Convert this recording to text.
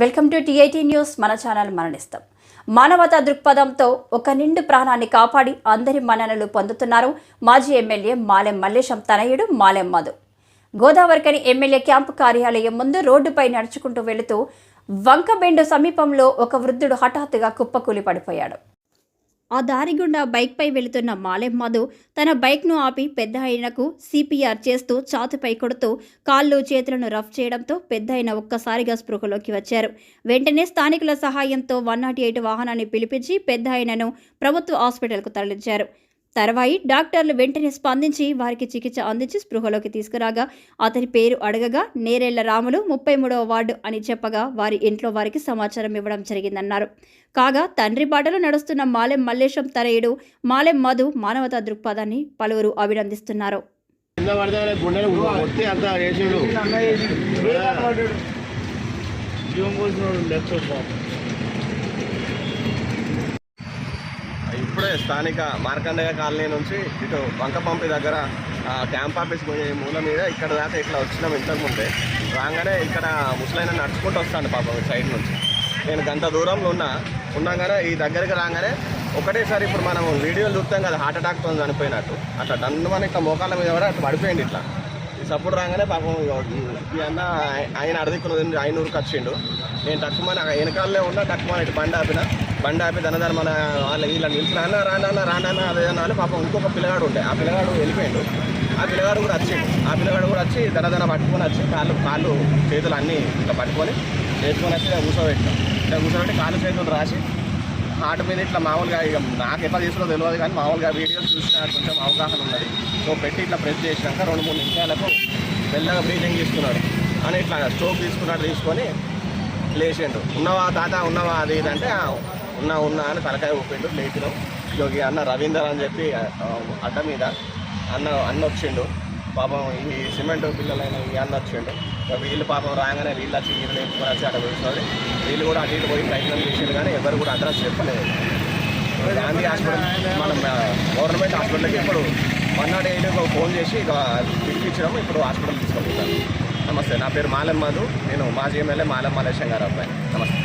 Welcome to T I T news. మన channel మరణిస్తాం. మానవతా దృక్పథంతో ఒక నిండు ప్రాణాన్ని కాపాడి అందరి మన్ననలు పొందుతున్నారు మాజీ M L A Malem Mallesham తనయుడు Malem Madhu. Godavarikhani M L A camp కార్యాలయం ముందు రోడ్డుపై నడుచుకుంటూ వెళుతూ వంకబెండు సమీపంలో ఒక వృద్ధుడు హఠాత్తుగా కుప్పకూలి పడిపోయాడు. ఆ దారి గుండా బైక్పై వెళుతున్న మాలెం మధు తన బైక్ను ఆపి పెద్ద ఆయనకు సిపిఆర్ చేస్తూ చాతుపై కొడుతూ కాళ్ళు చేతులను రఫ్ చేయడంతో పెద్ద ఆయన ఒక్కసారిగా స్పృహలోకి వచ్చారు. వెంటనే స్థానికుల సహాయంతో వన్ నాట్ ఎయిట్ వాహనాన్ని పిలిపించి పెద్ద ఆయనను ప్రభుత్వ హాస్పిటల్కు తరలించారు. తర్వాయి డాక్టర్లు వెంటనే స్పందించి వారికి చికిత్స అందించి స్పృహలోకి తీసుకురాగా అతని పేరు అడగగా నేరేళ్ళ రాములు ముప్పై మూడవ వార్డు అని చెప్పగా వారి ఇంట్లో వారికి సమాచారం ఇవ్వడం జరిగిందన్నారు. కాగా తండ్రి బాటలో నడుస్తున్న మాలెం మల్లేశం తరయుడు మాలెం మధు మానవతా దృక్పథాన్ని పలువురు అభినందిస్తున్నారు. అంత ఇప్పుడే స్థానిక మార్కండేయ కాలనీ నుంచి ఇటు వంకపంపి దగ్గర క్యాంప్ ఆఫీస్ పోయే మూల మీద ఇక్కడ దాకా ఇట్లా వచ్చినాం ఇంతకుముందే. రాగానే ఇక్కడ ముసలైన నడుచుకుంటూ వస్తాను పాపం సైడ్ నుంచి. నేను గంట దూరంలో ఉన్నా ఉన్నాగానే ఈ దగ్గరికి రాగానే ఒకటేసారి ఇప్పుడు మనం వీడియోలు చూస్తాం కదా హార్ట్ అటాక్తో చనిపోయినట్టు. అట్లా డన్ను మన ఇట్లా మోకాళ్ళ మీద కూడా అట్లా పడిపోయింది ఇట్లా. సపోర్ట్ రాగానే పాపం ఈ- అన్న ఆయన అడదిక్కున్నది ఆయన ఊరికి వచ్చిండు. నేను టక్కుమని వెనకాలనే ఉన్నా టక్కుమని ఇటు బండి ఆపిన. బండి ఆపి దాని మన వాళ్ళ వీళ్ళని నిలిచి రానా రానా రానా అదే అని పాపం ఇంకొక పిల్లగాడు ఉండే. ఆ పిల్లగాడు వెళ్ళిపోయిండు. ఆ పిల్లగాడు కూడా వచ్చిండు ఆ పిల్లగాడు కూడా వచ్చి దనదన పట్టుకొని వచ్చి కాళ్ళు కాళ్ళు చేతులు అన్నీ ఇట్లా పట్టుకొని వేసుకొని వచ్చి కూర్చోబెట్టాం ఇట్లా కూర్చోబెట్టి కాళ్ళు చేతులు రాసి హార్ట్ మీద ఇట్లా మామూలుగా ఇక నాకు ఎట్లా తీసుకులో తెలియదు కానీ మామూలుగా వీడియోస్ చూసిన కొంచెం అవగాహన ఉన్నది. సో పెట్టి ఇట్లా ప్రెస్ చేసినాక రెండు మూడు నిమిషాలకు మెల్లగా బ్రీతింగ్ తీసుకున్నాడు. అని ఇట్లా స్ట్రోక్ తీసుకున్నాడు తీసుకొని లేచిండు. ఉన్నవా తాత? ఉన్నవా? అది ఇదంటే ఉన్నా ఉన్నా అని తలకాయ ఊపిండు. లేచినాం. యోగి అన్న రవీందర్ అని చెప్పి అడ్డ మీద అన్న అన్న వచ్చిండు. పాపం ఈ సిమెంట్ పిల్లలైన ఈ అన్న వచ్చిండు. వీళ్ళు పాపం రాగానే వీళ్ళు వచ్చి వీళ్ళు లేపుకొని వచ్చి అక్కడ కూర్చున్నది వీళ్ళు కూడా అటు పోయి ప్రయత్నం చేసిండు కానీ ఎవరు కూడా అడ్రస్ చెప్పలేదు. గాంధీ హాస్పిటల్ మనం గవర్నమెంట్ హాస్పిటల్కి ఇప్పుడు వన్ నాట్ ఎయిట్ ఫోన్ చేసి ఇక పిలిపించడం ఇప్పుడు హాస్పిటల్ తీసుకెళ్తున్నాను నమస్తే నా పేరు మాలెం మధు నేను మాజీ ఎమ్మెల్యే మాలెం మలేశం గారు అబ్బాయి. నమస్తే.